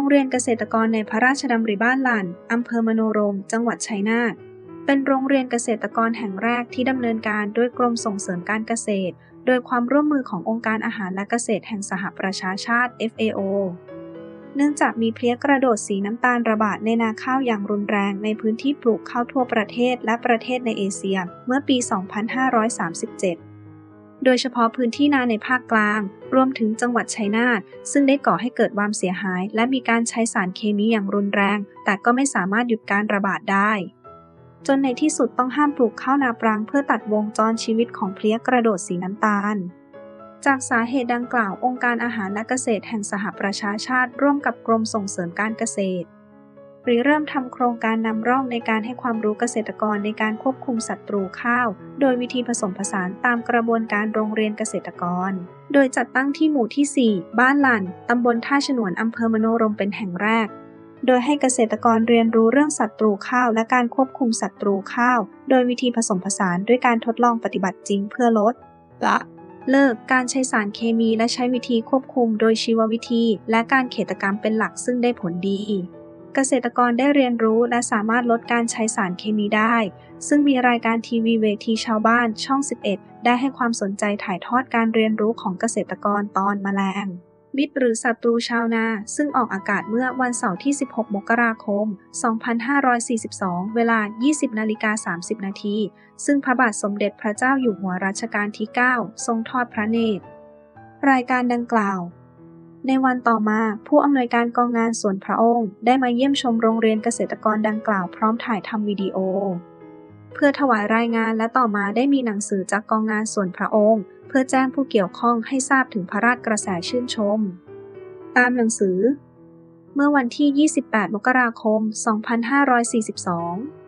งเรียนเกษตรกรในพระราชดำริบ้านหลันอำเภอมโนรม จังหวัดชัยนาท เป็นโรงเรียนเกษตรกรแห่งแรกที่ดำเนินการด้วยกรมส่งเสริมการเกษตร โดยความร่วมมือขององค์การอาหารและเกษตรแห่งสหประชาชาติ FAO เนื่องจากมีเพลี้ยกระโดดสีน้ำตาลระบาดในนาข้าวอย่างรุนแรงในพื้นที่ปลูกข้าวทั่วประเทศและประเทศในเอเชีย เมื่อปี 2537 โดยเฉพาะพื้นที่นาในภาคกลาง รวมถึงจังหวัดชัยนาทซึ่งได้ก่อให้เกิดความเสียหาย และมีการใช้สารเคมีอย่างรุนแรง แต่ก็ไม่สามารถหยุดการระบาดได้ จนในที่สุดต้องห้ามปลูกข้าวนาปรังเพื่อตัดวงจรชีวิตของเพลี้ยกระโดดสีน้ำตาลจากสาเหตุดังกล่าวองค์การอาหารและเกษตรแห่งสหประชาชาติ ร่วมกับกรมส่งเสริมการเกษตร หรือเริ่มทำโครงการนำร่องในการให้ความรู้เกษตรกรในการควบคุมศัตรูข้าว โดยวิธีผสมผสานตามกระบวนการโรงเรียนเกษตรกร โดยจัดตั้งที่หมู่ที่ 4 บ้านหลันตำบลท่าฉนวนอำเภอมโนรมเป็นแห่งแรก โดยให้เกษตรกรเรียนรู้เรื่องศัตรูข้าวและการควบคุมศัตรูข้าว โดยวิธีผสมผสานด้วยการทดลองปฏิบัติจริงเพื่อลด ละเลิกการใช้สารเคมีและใช้วิธีควบคุมโดยชีววิธี และการเขตกรรมเป็นหลักซึ่งได้ผลดี เกษตรกรได้เรียนรู้และสามารถลดการใช้สารเคมีได้ ซึ่งมีรายการทีวีเวทีชาวบ้านช่อง 11 ได้ให้ความสนใจถ่ายทอดการเรียนรู้ของเกษตรกรตอนแมลง มิตรหรือศัตรูชาวนา ซึ่งออกอากาศเมื่อวันเสาร์ที่ 16 มกราคม 2542 เวลา 20นาฬิกา30 นาที ซึ่งพระบาทสมเด็จพระเจ้าอยู่หัวรัชกาลที่ 9 ทรงทอดพระเนตร รายการดังกล่าว ในวันต่อมาผู้อำนวยการกองงานส่วนพระองค์ ได้มาเยี่ยมชมโรงเรียนเกษตรกรดังกล่าวพร้อมถ่ายทำวิดีโอ เพื่อถวายรายงานและต่อมาได้มีหนังสือจากกองงานส่วนพระองค์ เพื่อแจ้งผู้เกี่ยวข้องให้ทราบถึงพระราชกระแสชื่นชม ตามหนังสือ เมื่อวันที่ 28 มกราคม 2542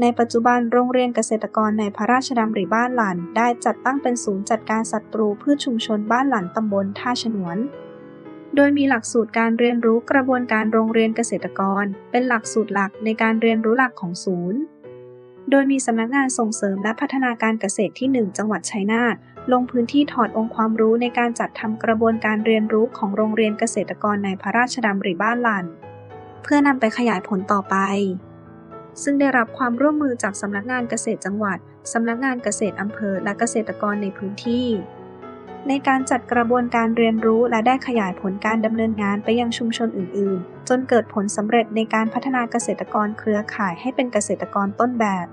ในปัจจุบันโรงเรียนเกษตรกรในพระราชดำริบ้านหลัน ได้จัดตั้งเป็นศูนย์จัดการศัตรูพืชชุมชนบ้านหลันตำบลท่าฉนวน โดยมีหลักสูตรการเรียนรู้กระบวนการโรงเรียนเกษตรกร เป็นหลักสูตรหลักในการเรียนรู้หลักของศูนย์ โดยมีสำนักงานส่งเสริมและพัฒนาการเกษตรที่ 1 จังหวัดชัยนาทลงพื้นที่ถอดองค์ความรู้ในการจัดทำกระบวนการเรียนรู้ของโรงเรียนเกษตรกรในพระราชดำริบ้านหลัน เพื่อนำไปขยายผลต่อไป ซึ่งได้รับความร่วมมือจากสำนักงานเกษตรจังหวัดสำนักงานเกษตรอำเภอและเกษตรกรในพื้นที่ ในการจัดกระบวนการเรียนรู้และได้ขยายผลการดำเนินงานไปยังชุมชนอื่น ๆ จนเกิดผลสำเร็จในการพัฒนาเกษตรกรเครือข่ายให้เป็นเกษตรกรต้นแบบ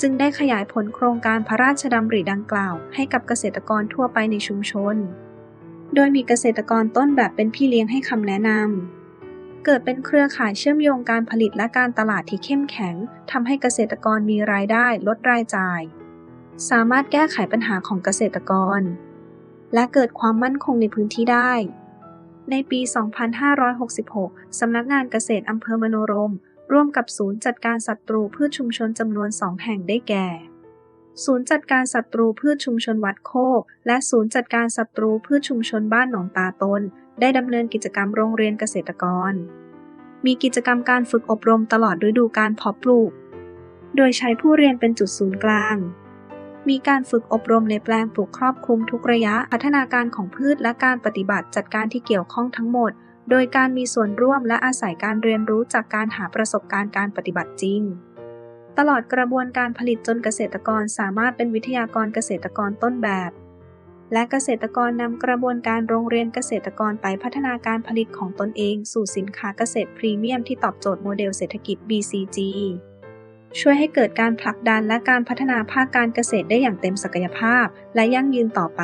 จึงได้ขยายผลโครงการพระราชดำริดังกล่าว ให้กับเกษตรกรทั่วไปในชุมชน โดยมีเกษตรกรต้นแบบเป็นพี่เลี้ยงให้คำแนะนำเกิดเป็นเครือข่ายเชื่อมโยงการผลิตและการตลาดที่เข้มแข็งทำให้เกษตรกรมีรายได้ลดรายจ่าย สามารถแก้ไขปัญหาของเกษตรกร และเกิดความมั่นคงในพื้นที่ได้ ในปี 2566 สำนักงานเกษตรอำเภอมโนรม ร่วมกับศูนย์จัดการศัตรูพืชชุมชนจำนวน 2 แห่งได้แก่ ศูนย์จัดการศัตรูพืชชุมชนวัดโคก และศูนย์จัดการศัตรูพืชชุมชนบ้านหนองตาตน ได้ดำเนินกิจกรรมโรงเรียนเกษตรกร มีกิจกรรมการฝึกอบรมตลอดฤดูการเพาะปลูก โดยใช้ผู้เรียนเป็นจุดศูนย์กลาง มีการฝึกอบรมในแปลงปลูกครอบคลุมทุกระยะพัฒนาการของพืชและการปฏิบัติจัดการที่เกี่ยวข้องทั้งหมด โดยการมีส่วนร่วมและอาศัยการเรียนรู้จากการหาประสบการณ์การปฏิบัติจริง ตลอดกระบวนการผลิตจนเกษตรกรสามารถเป็นวิทยากรเกษตรกรต้นแบบ และเกษตรกรนำกระบวนการโรงเรียนเกษตรกรไปพัฒนาการผลิตของตนเอง สู่สินค้าเกษตรพรีเมียมที่ตอบโจทย์โมเดลเศรษฐกิจ BCG ช่วยให้เกิดการผลักดันและการพัฒนาภาคการเกษตรได้อย่างเต็มศักยภาพ และยั่งยืนต่อไป